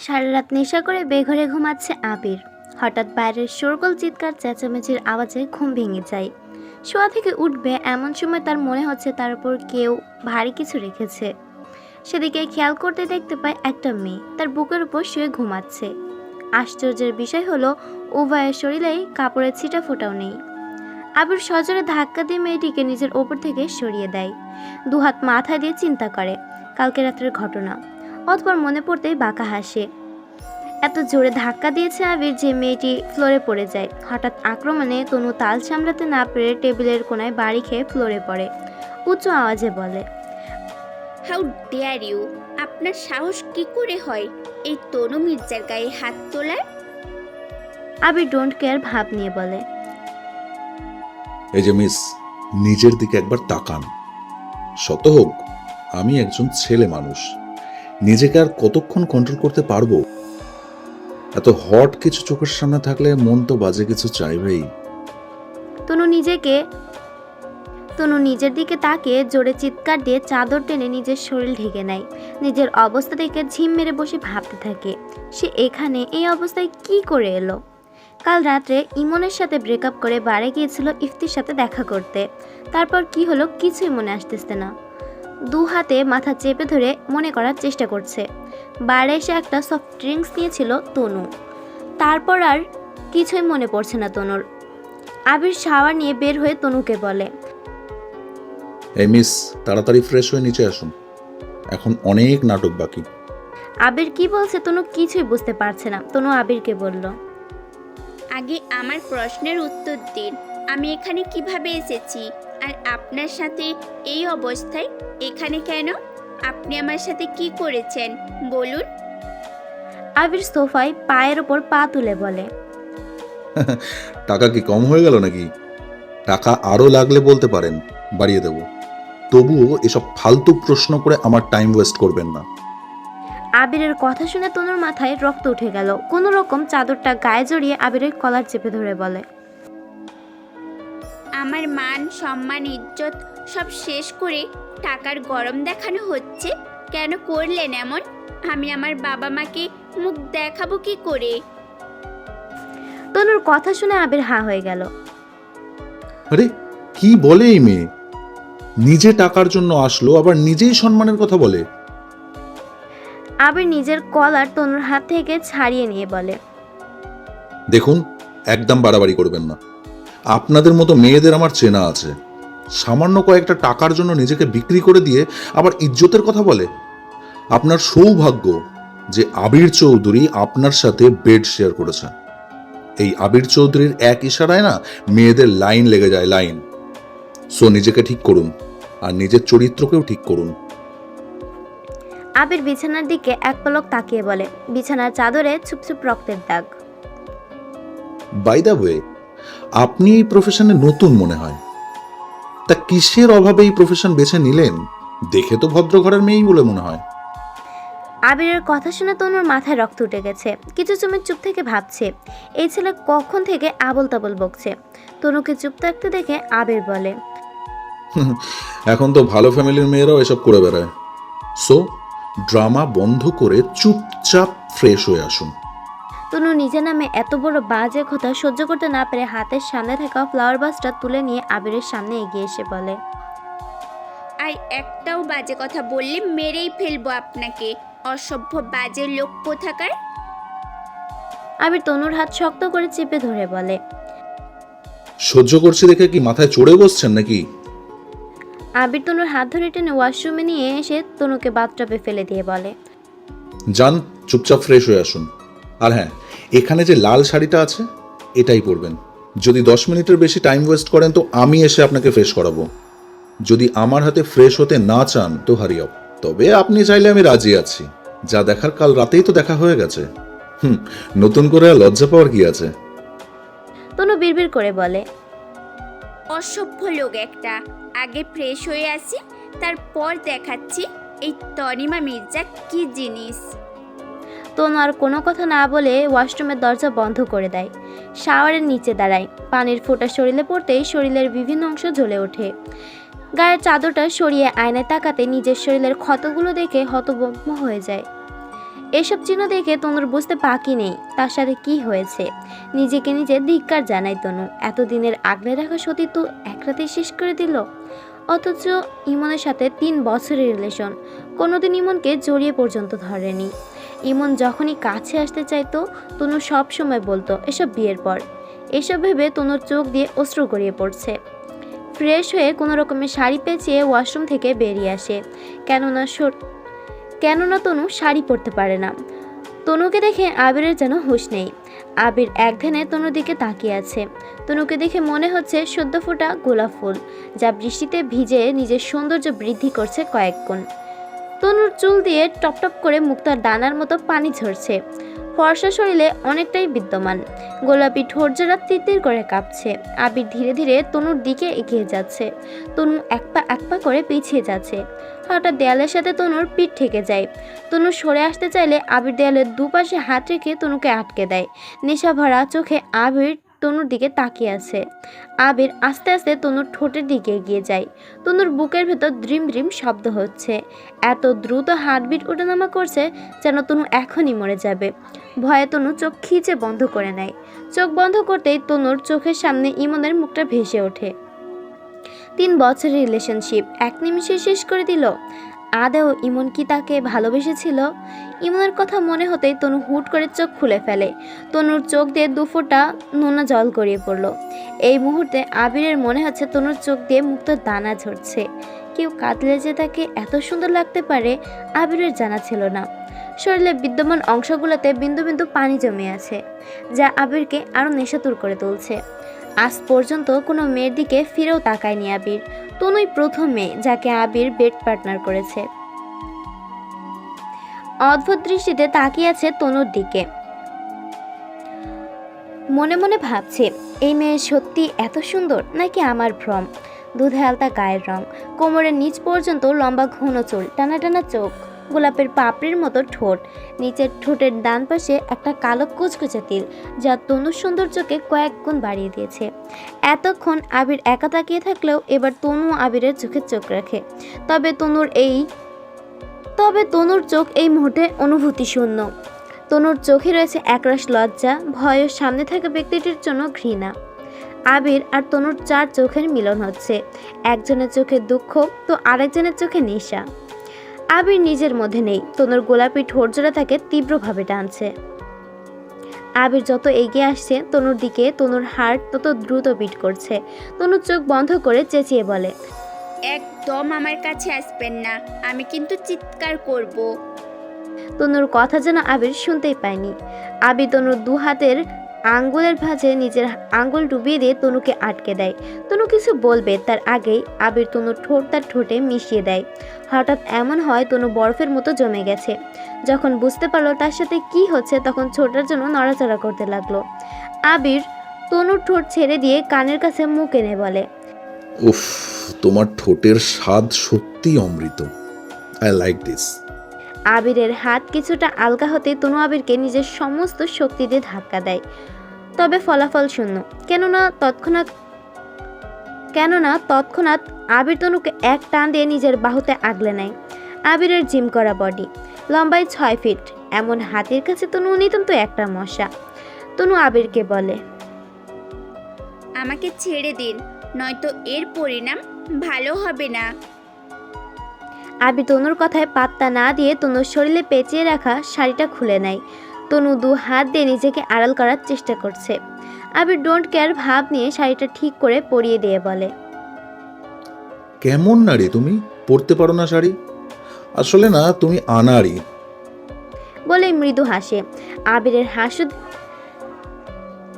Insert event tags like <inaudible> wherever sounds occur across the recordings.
সারা রাত নেশা করে বেঘরে ঘুমাচ্ছে আবির। হঠাৎ বাইরের শোরগোল চিৎকার, চেঁচামেচির আওয়াজে ঘুম ভেঙে যায়। শোয়া থেকে উঠবে এমন সময় তার মনে হচ্ছে তার উপর কেউ ভারী কিছু রেখেছে। সেদিকে খেয়াল করতে দেখতে পায় একটা মেয়ে, তার বুকের উপর শুয়ে ঘুমাচ্ছে। আশ্চর্যের বিষয় হলো, উভয়ের শরীরেই কাপড়ের ছিটা ফোটাও নেই। আবির সজোরে ধাক্কা দিয়ে মেয়েটিকে নিজের ওপর থেকে সরিয়ে দেয়। দুহাত মাথায় দিয়ে চিন্তা করে কালকে রাত্রের ঘটনা। অতপর মনে পড়তেই বাঁকা হাসে। এত জোরে ধাক্কা দিয়েছে আবির যে মেয়েটি ফ্লোরে পড়ে যায়। হঠাৎ আক্রমণে তনু তাল সামলাতে না পেরে টেবিলের কোনায় বাড়ি খেয়ে ফ্লোরে পড়ে। উঁচু আওয়াজে বলে হাউ ডেয়ার ইউ আপনার সাহস কি করে হয়? এই তনু মির্জার গায়ে হাত তোলার? আবির ডোন্ট কেয়ার ভাব নিয়ে বলে এই যে মিস, নিজের দিকে একবার তাকান। শত হোক, আমি একজন ছেলে মানুষ। নিজেকে আর কতক্ষণ কন্ট্রোল করতে পারব? এত হট কিছু চোখের সামনে থাকলে মন তো বাজে কিছু চাইবেই তনু নিজেকে, তনু নিজের দিকে তাকিয়ে জোরে চিৎকার দিয়ে চাদর টেনে নিজের শরীর ঢেকে নেয়। নিজের অবস্থা দেখে ঝিম মেরে বসে ভাবতে থাকে, সে এখানে এই অবস্থায় কি করে এলো? কাল রাত্রে ইমনের সাথে ব্রেকআপ করে বাড়ি গিয়েছিল ইফতির সাথে দেখা করতে। তারপর কি হলো কিছুই মনে আসতেছে না। দু হাতে মাথা চেপে ধরে মনে করার চেষ্টা করছে। বারে এসে একটা সফট ড্রিঙ্কস নিয়েছিল তনু। তারপর আর কিছুই মনে পড়ছে না তনুর। আবির শাওয়ার নিয়ে বের হয়ে তনুকে বলে এই মিস তাড়াতাড়ি ফ্রেশ হয়ে নিচে আসুন। এখন অনেক নাটক বাকি। আবির কি বলছে তনু কিছুই বুঝতে পারছে না। তনু আবিরকে বলল আগে আমার প্রশ্নের উত্তর দিন। আমি এখানে কীভাবে এসেছি? আর আপনার সাথে এই অবস্থায় এখানে কেন? আপনি আমার সাথে কি করেছেন? বলুন। আবির সোফায় পায়ের ওপর পা তুলে বলে <laughs> টাকা কি কম হয়ে গেল নাকি? টাকা আরও লাগলে বলতে পারেন বাড়িয়ে দেব। তবুও এসব ফালতু প্রশ্ন করে আমার টাইম ওয়েস্ট করবেন না। আবিরের কথা শুনে তনুর মাথায় রক্ত উঠে গেল। কোনো রকম চাদরটা গায়ে জড়িয়ে আবিরের কলার চেপে ধরে বলে আমার মান সম্মান ইজ্জত সব শেষ করে টাকার গরম দেখানো হচ্ছে। কেন করলেন এমন? আমি আমার বাবা মাকে মুখ দেখাবো কি করে? তনুর কথা শুনে আবির হা হয়ে গেল। আরে কি বলে এই মেয়ে? নিজে টাকার জন্য আসলো আবার নিজেই সম্মানের কথা বলে? আবির নিজের কলার তনুর হাত থেকে ছাড়িয়ে নিয়ে বলে, দেখুন, একদম বাড়াবাড়ি করবেন না। আপনাদের মতো মেয়েদের আমার চেনা আছে। সামান্য কয়েকটা টাকার জন্য নিজেকে বিক্রি করে দিয়ে আবার ইজ্জতের কথা বলে। আপনার সৌভাগ্য যে আবির চৌধুরী আপনার সাথে বেড শেয়ার করেছে। এই আবির চৌধুরীর এক ইশারায় না মেয়েদের লাইন লেগে যায়, লাইন। সো নিজেকে ঠিক করুন আর নিজের চরিত্রকেও ঠিক করুন। আবির বিছানার দিকে এক পলক তাকিয়ে বলে বিছানার চাদরে ছুপছুপ রক্তের দাগ। বাই দ্য ওয়ে আপনি এই প্রফেশনে নতুন মনে হয়। তা কিসের অভাবে এই প্রফেশন বেছে নিলেন? দেখে তো ভদ্র ঘরের মেয়েই বলে মনে হয়। আবিরের কথা শুনে তনুর মাথায় রক্ত উঠে গেছে। কিছু সময় চুপ থেকে ভাবছে এই ছেলে কখন থেকে আবল তাবল বকছে? তনুকে চুপ থাকতে দেখে আবির বলে <laughs> এখন তো ভালো ফ্যামিলির মেয়েরাও এসব করে বেড়ায়। সো ড্রামা বন্ধ করে চুপচাপ ফ্রেশ হয়ে আসুন। তনু নিজে নামে এত বড় বাজে কথা সহ্য করতে না পেরে হাতের সামনে থাকা ফ্লাওয়ার বাসটা তুলে নিয়ে আবিরের সামনে এগিয়ে এসে বলে আর একটাও বাজে কথা বললে মেরেই ফেলব আপনাকে। অসভ্য বাজে লোক কোথাকার? আবির তনুর হাত শক্ত করে চেপে ধরে বলে সহ্য করছি দেখে কি মাথায় চড়ে বসছেন নাকি? আবির তনুর হাত ধরে টেনে ওয়াশরুমে নিয়ে এসে তনুকে বাথটবে ফেলে দিয়ে বলে যান চুপচাপ ফ্রেশ হয়ে আসুন। আর হ্যাঁ এখানে যে লাল শাড়িটা আছে এটাই পরবেন। যদি দশ মিনিটের বেশি টাইম ওয়েস্ট করেন তো আমি এসে আপনাকে ফ্রেশ করাবো। যদি আমার হাতে ফ্রেশ হতে না চান তো হারিও তবে আপনি চাইলে আমি রাজি আছি। যা দেখার কাল রাতেই তো দেখা হয়ে গেছে। হুম নতুন করে আর লজ্জা পাওয়ার কি আছে? তনু বিড়বিড় করে বলে অসভ্য লোক একটা। আগে ফ্রেশ হয়ে আসি, তারপর দেখাচ্ছি এই তনিমা মির্জা কি জিনিস। তনু আর কোনো কথা না বলে ওয়াশরুমের দরজা বন্ধ করে দেয়। শাওয়ারের নিচে দাঁড়ায়। পানির ফোঁটা শরীরে পড়তেই শরীরের বিভিন্ন অংশ জ্বলে ওঠে। গায়ের চাদরটা সরিয়ে আয়নায় তাকাতে নিজের শরীরের ক্ষতগুলো দেখে হতভম্ব হয়ে যায়। এসব চিহ্ন দেখে তনুর বুঝতে বাকি নেই, তার সাথে কি হয়েছে? নিজেকে নিজে ধিক্কার জানাই তনু। এতদিনের আগলে রাখা সতীত্ব এক রাতে শেষ করে দিল। অথচ ইমনের সাথে তিন বছরের রিলেশন। কোনোদিন ইমনকে জড়িয়ে পর্যন্ত ধরেনি। ইমন যখনই কাছে আসতে চাইতো, তনু সব সময় বলতো, এসব বিয়ের পর। এসব ভেবে তনুর চোখ দিয়ে অশ্রু গড়িয়ে পড়ছে। ফ্রেশ হয়ে কোনো রকমের শাড়ি পেঁচিয়ে ওয়াশরুম থেকে বেরিয়ে আসে। কেননা কেননা তনু শাড়ি পরতে পারে না। তনুকে দেখে আবিরের যেন হুঁশ নেই। আবির এক ধ্যানে তনুর দিকে তাকিয়ে আছে। তনুকে দেখে মনে হচ্ছে সদ্য ফোটা গোলাপ ফুল, যা বৃষ্টিতে ভিজে নিজের সৌন্দর্য বৃদ্ধি করছে কয়েক গুণ। তনুর চুল দিয়ে টপটপ করে মুক্তার দানার মতো পানি ঝরছে। ফর্সা শরীরে অনেকটাই বিদ্যমান। গোলাপি ঠোঁট জোড়া তিতির করে কাঁপছে। আবির ধীরে ধীরে তনুর দিকে এগিয়ে যাচ্ছে। তনু এক পা এক পা করে পিছিয়ে যাচ্ছে। হঠাৎ দেয়ালের সাথে তনুর পিঠ ঠেকে যায়। তনু সরে আসতে চাইলে আবির দেয়ালের দুপাশে হাত রেখে তনুকে আটকে দেয়। নেশা ভরা চোখে আবির তনুর দিকে তাকিয়ে আছে। আবির আস্তে আস্তে তনুর ঠোঁটের দিকে এগিয়ে যায়। তনুর বুকের ভেতর দ্রিম দ্রিম শব্দ হচ্ছে। এত দ্রুত হার্টবিট ওঠানামা করছে যেন তনু এখনই মরে যাবে। ভয়ে তনু চোখ খিচে বন্ধ করে নেয়। চোখ বন্ধ করতেই তনুর চোখের সামনে ইমনের মুখটা ভেসে ওঠে। তিন বছরের রিলেশনশিপ এক নিমিষে শেষ করে দিল। আদেও ইমন কি তাকে ভালোবেসেছিল? ইমনের কথা মনে হতেই তনু হুট করে চোখ খুলে ফেলে। তনুর চোখ দিয়ে দুফোঁটা নোনা জল গড়িয়ে পড়ল। এই মুহূর্তে আবিরের মনে হচ্ছে তনুর চোখ দিয়ে মুক্ত দানা ঝরছে। কেউ কাঁদলে যে তাকে এত সুন্দর লাগতে পারে, আবিরের জানা ছিল না। শরীরে বিদ্যমান অংশগুলোতে বিন্দু বিন্দু পানি জমে আছে, যা আবিরকে আরও নেশাতুর করে তুলছে। আজ পর্যন্ত কোনো মেয়ের দিকে ফিরেও তাকায়নি আবির। তনুই প্রথম মেয়ে যাকে আবির বেড পার্টনার করেছে। অদ্ভুত দৃষ্টিতে তাকিয়ে আছে তনুর দিকে। মনে মনে ভাবছে, এই মেয়ে সত্যি এত সুন্দর নাকি আমার ভ্রম? দুধে আলতা গায়ের রং, কোমরের নিচ পর্যন্ত লম্বা ঘন চুল, টানা টানা চোখ। গোলাপের পাপড়ির মতো ঠোঁট। নিচের ঠোঁটের ডান পাশে একটা কালো কুচকুচে তিল, যা তনুর সৌন্দর্যকে কয়েক গুণ বাড়িয়ে দিয়েছে। এতক্ষণ আবির একা তাকিয়ে থাকলেও এবার তনু আবিরের চোখে চোখ রাখে। তবে তনুর এই তবে তনুর চোখ এই মুহূর্তে অনুভূতি শূন্য তনুর চোখে রয়েছে একরাশ লজ্জা, ভয় সামনে থাকা ব্যক্তিটির জন্য ঘৃণা। আবির আর তনুর চার চোখের মিলন হচ্ছে। একজনের চোখে দুঃখ, তো আরেকজনের চোখে নেশা। আবির নিজের মধ্যে নেই। তনুর গোলাপি ঠোঁট জোড়া তাকে তীব্রভাবে টানছে। আবির যত এগিয়ে আসছে তনুর দিকে তনুর হার্ট তত দ্রুত বিট করছে। তনুর চোখ বন্ধ করে চেঁচিয়ে বলে একদম আমার কাছে আসবেন না আমি কিন্তু চিৎকার করব। তনুর কথা যেন আবির শুনতেই পায়নি। আবির তনুর দু হাতের আঙ্গুলের ভাঁজে নিজের আঙ্গুল ডুবিয়ে দিয়ে তনুকে আটকে দেয়। তনু কিছু বলবে, তার আগেই আবির তনুর ঠোঁট তার ঠোঁটে মিশিয়ে দেয়। হঠাৎ এমন হয় তনু বরফের মতো জমে গেছে। যখন বুঝতে পারল তার সাথে কি হচ্ছে, তখন ছোটার জন্য নড়াচড়া করতে লাগল। আবির তনুর ঠোঁট ছেড়ে দিয়ে কানের কাছে মুখ এনে বলে, উফ, তোমার ঠোঁটের স্বাদ সত্যি অমৃত। আই লাইক দিস আবিরের হাত কিছুটা আলগা হতে তনু আবিরকে নিজের সমস্ত শক্তি দিয়ে ধাক্কা দেয়। তবে ফলাফল শূন্য। কেননা তৎক্ষণাৎ কেননা তৎক্ষণাৎ আবির তনুকে এক টান দিয়ে নিজের বাহুতে আগলে নেয়। আবিরের জিম করা বডি লম্বায় ছয় ফিট, এমন হাতির কাছে তনু নিতান্ত একটা মশা। তনু আবিরকে বলে, আমাকে ছেড়ে দিন, নয়তো এর পরিণাম ভালো হবে না। আবির তনুর কথায় পাত্তা না দিয়ে তনুর শরীরে পেঁচিয়ে রাখা শাড়িটা খুলে নেয়। তনু দু হাত দিয়ে নিজেকে আড়াল করার চেষ্টা করছে। আবির ডোন্ট কেয়ার ভাব নিয়ে শাড়িটা ঠিক করে পরিয়ে দিয়ে বলে। কেমন নারী তুমি? পরতে পারো না শাড়ি? আসলে না তুমি আনাড়ি। বলে মৃদু হাসে। আবিরের হাসু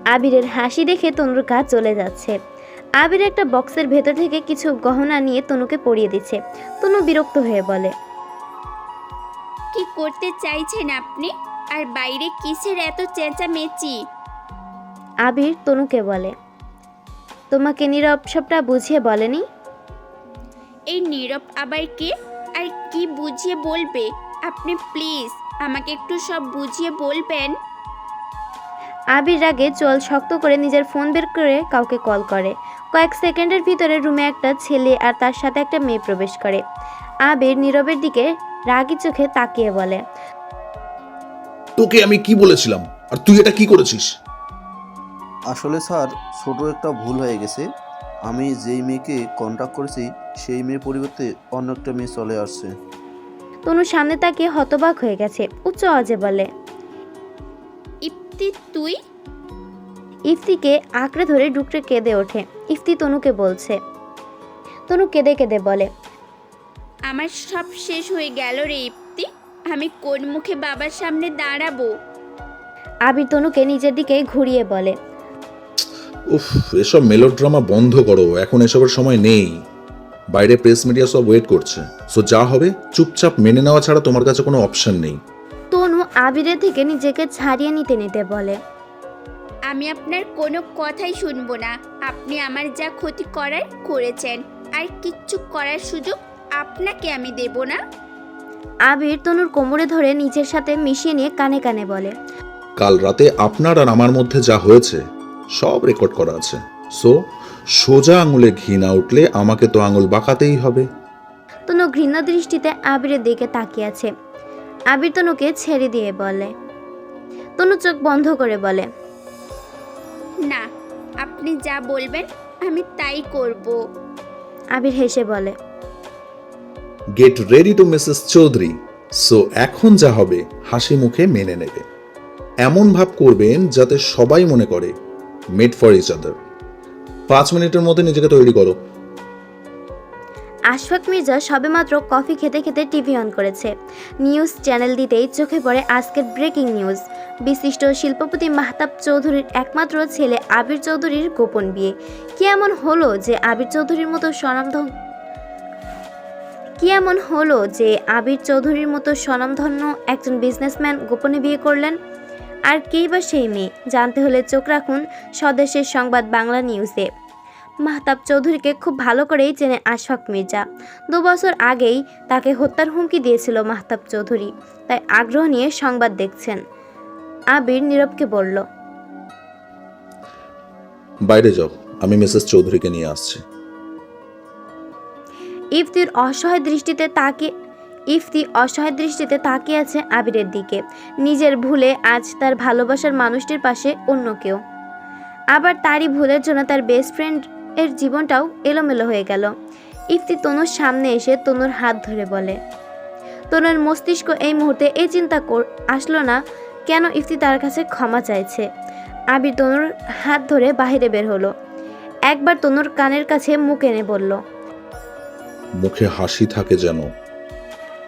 আবিরের হাসি দেখে তনুর গা চলে যাচ্ছে। আবির একটা বক্সের ভেতর থেকে কিছু গহনা নিয়ে তনুকে পরিয়ে দিচ্ছে। তনু বিরক্ত হয়ে বলে কি করতে চাইছেন আপনি? আর বাইরে কিসের এত চেঁচামেচি? আবির তনুকে বলে তোমাকে নীরব সবটা বুঝিয়ে বলেনি? এই নীরব আবার কে? আর কি বুঝিয়ে বলবে? আপনি প্লিজ আমাকে একটু সব বুঝিয়ে বলবেন। আবির রাগে চোয়াল শক্ত করে নিজের ফোন বের করে কাউকে কল করে। কয়েক সেকেন্ডের ভিতরে রুমে একটা ছেলে আর তার সাথে একটা মেয়ে প্রবেশ করে। আবির নীরবের দিকে রাগি চোখে তাকিয়ে বলে তোকে আমি কি বলেছিলাম? আর তুই এটা কি করেছিস? আসলে স্যার ছোট একটা ভুল হয়ে গেছে। আমি যেই মেয়েকে কন্ট্যাক্ট করেছি সেই মেয়ের পরিবর্তে অন্য একটা মেয়ে চলে আসছে। তনু সামনে তাকিয়ে হতবাক হয়ে গেছে। উচ্চ আওয়াজে বলে ইপ্তি তুই? ইফতিকে আঁকড়ে ধরে ডুকরে কেঁদে ওঠে। ইফতি তনুকে বলছে তনু কেঁদে কেঁদে বলে আমার সব শেষ হয়ে গেল রে ইফতি। আমি কোন মুখে বাবার সামনে দাঁড়াবো? আবির তনুকে নিজের দিকে ঘুরিয়ে বলে উফ এসব মেলোড্রামা বন্ধ করো এখন এসবের সময় নেই। বাইরে প্রেস মিডিয়া সব ওয়েট করছে। সো যা হবে চুপচাপ মেনে নেওয়া ছাড়া তোমার কাছে কোনো অপশন নেই। আবিরের থেকে নিজেকে ছাড়িয়ে নিতে নিতে বলে। আমি আপনার কোনো কথাই শুনব না। আপনি আমার যা ক্ষতি করার করেছেন আর কিচ্ছু করার সুযোগ আপনাকে আমি দেব না। আবির তনুর কোমরে ধরে নিজের সাথে মিশিয়ে নিয়ে কানে কানে বলে। কাল রাতে আপনার আর আমার মধ্যে যা হয়েছে সব রেকর্ড করা আছে। সো সোজা আঙুলে ঘি না উঠলে আমাকে তো আঙুল বাঁকাতেই হবে। তনু ঘৃণা দৃষ্টিতে আবিরের দিকে তাকিয়ে আছে। আবির তনুকে ছেড়ে দিয়ে বলে। তনু চোখ বন্ধ করে বলে না আপনি যা বলবেন আমি তাই করব। আবির হেসে বলে get ready to Mrs Chowdhury so এখন যা হবে হাসি মুখে মেনে নেবে। এমন ভাব করবেন যাতে সবাই মনে করে মেড ফর ইচ আদার পাঁচ মিনিটের মধ্যে নিজেকে তৈরি করো। আশফাক মির্জা সবেমাত্র কফি খেতে খেতে টিভি অন করেছে। নিউজ চ্যানেল দিতেই চোখে পড়ে আজকের ব্রেকিং নিউজ। বিশিষ্ট শিল্পপতি মাহতাব চৌধুরীর একমাত্র ছেলে আবির চৌধুরীর গোপন বিয়ে। কি এমন হলো যে আবির চৌধুরীর মতো স্বনামধন্য কি এমন হলো যে আবির চৌধুরীর মতো স্বনামধন্য একজন বিজনেসম্যান গোপনে বিয়ে করলেন? আর কেই বা সেই মেয়ে? জানতে হলে চোখ রাখুন স্বদেশের সংবাদ বাংলা নিউজে। মাহতাব চৌধুরীকে খুব ভালো করেই চেনে আশফাক মির্জা। দু বছর আগেই তাকে হত্যার হুমকি দিয়েছিল মাহতাব চৌধুরী। তাই আগ্রহ নিয়ে সংবাদ দেখছেন। আবির নীরবকে বলল বাইরে যাও আমি মিসেস চৌধুরীকে নিয়ে আসছি। ইফতির অসহায় দৃষ্টিতে তাকে ইফতি অসহায় দৃষ্টিতে তাকিয়ে আছে আবিরের দিকে। নিজের ভুলে আজ তার ভালোবাসার মানুষটির পাশে অন্য কেউ। আবার তারই ভুলের জন্য তার বেস্ট ফ্রেন্ড এর জীবনটাও এলোমেলো হয়ে গেল। ইফতি তনুর সামনে এসে তনুর হাত ধরে বলে তনুর মস্তিষ্ক এই মুহূর্তে এই চিন্তা কর আসলো না কেন ইফতি তার কাছে ক্ষমা চাইছে? আবির তনুর হাত ধরে বাইরে বের হলো। একবার তনুর কানের কাছে মুখ এনে বলল মুখে হাসি থাকে যেন।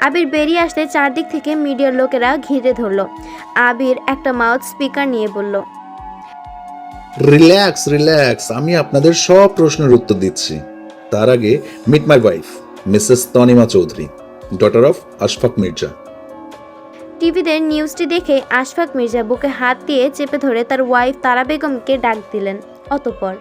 আবির বেরিয়ে আসতে চারদিক থেকে মিডিয়ার লোকেরা ঘিরে ধরলো। আবির একটা মাউথ স্পিকার নিয়ে বলল রিল্যাক্স রিল্যাক্স আমি আপনাদের সব প্রশ্নের উত্তর দিচ্ছি। তার আগে meet my wife Mrs Tanima Chowdhury daughter of Ashfaq Mirza টিভিতে নিউজটি দেখে আশফাক মির্জা বুকে হাত দিয়ে চেপে ধরে তার ওয়াইফ তারা বেগমকে ডাক দিলেন, অতপর।